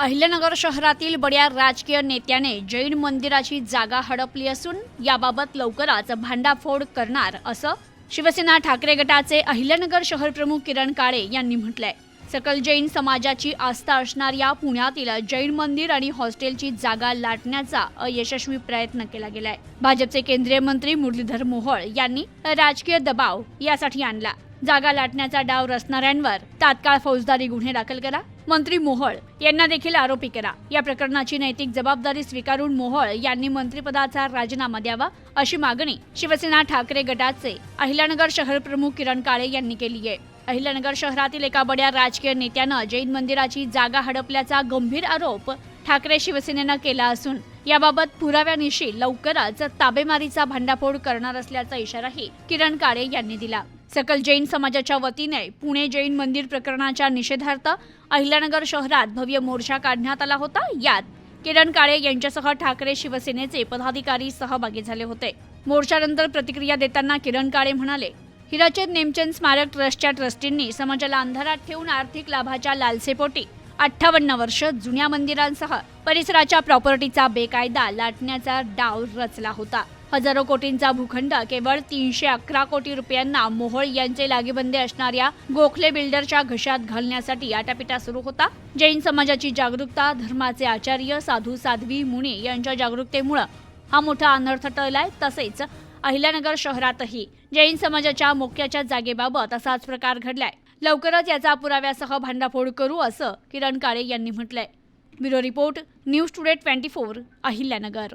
अहिल्यानगर शहरातील बड्या राजकीय नेत्याने जैन मंदिराची जागा हडपली असून याबाबत लवकरच भांडाफोड करणार असं शिवसेना ठाकरे गटाचे अहिल्यानगर शहर प्रमुख किरण काळे यांनी म्हटलंय. सकल जैन समाजाची आस्था असणाऱ्या पुण्यातील जैन मंदिर आणि हॉस्टेलची जागा लाटण्याचा अयशस्वी प्रयत्न केला गेलाय. भाजपचे केंद्रीय मंत्री मुरलीधर मोहोळ यांनी राजकीय दबाव यासाठी आणला. जागा लाटण्याचा डाव रचणाऱ्यांवर तात्काळ फौजदारी गुन्हे दाखल करा. मंत्री मोहोळ यांना देखील आरोपी करा. या प्रकरणाची नैतिक जबाबदारी स्वीकारून मोहोळ यांनी मंत्रिपदाचा राजीनामा द्यावा अशी मागणी शिवसेना ठाकरे गटाचे अहिल्यानगर शहर प्रमुख किरण काळे यांनी केली आहे. अहिल्यानगर शहरातील एका बड्या राजकीय नेत्यानं जैन मंदिराची जागा हडपल्याचा गंभीर आरोप ठाकरे शिवसेनेनं केला असून याबाबत पुराव्यानिशी लवकरच ताबेमारीचा भांडाफोड करणार असल्याचा इशाराही किरण काळे यांनी दिला. सकल जैन समाजाच्या वतीने पुणे जैन मंदिर प्रकरणाच्या निषेधार्थ अहिल्यानगर शहरात भव्य मोर्चा काढण्यात आला होता. यात किरण काळे यांच्यासह ठाकरे शिवसेनेचे पदाधिकारी सहभागी झाले होते. मोर्चानंतर प्रतिक्रिया देताना किरण काळे म्हणाले हिराचंद नेमचंद स्मारक ट्रस्टच्या ट्रस्टींनी समाजाला अंधारात ठेवून आर्थिक लाभाच्या लालसेपोटी अठ्ठावन्न वर्ष जुन्या मंदिरांसह परिसराच्या प्रॉपर्टीचा बेकायदा लाटण्याचा डाव रचला होता. हजारो कोटींचा भूखंड केवळ तीनशे अकरा कोटी रुपयांना मोहोळ यांचे लागेबंदे असणाऱ्या गोखले बिल्डरच्या घशात घालण्यासाठी आटापिटा सुरू होता. जैन समाजाची जागरूकता धर्माचे आचार्य साधू साध्वी मुनी यांच्या जागरूकतेमुळे हा मोठा अनर्थ टळलाय. तसेच अहिल्यानगर शहरातही जैन समाजाच्या मोक्याच्या जागेबाबत असाच प्रकार घडलाय. लवकरच याचा पुराव्यासह भांडाफोड करू असं किरण काळे यांनी म्हटलंय. Bureau report news today twenty four Ahilyanagar.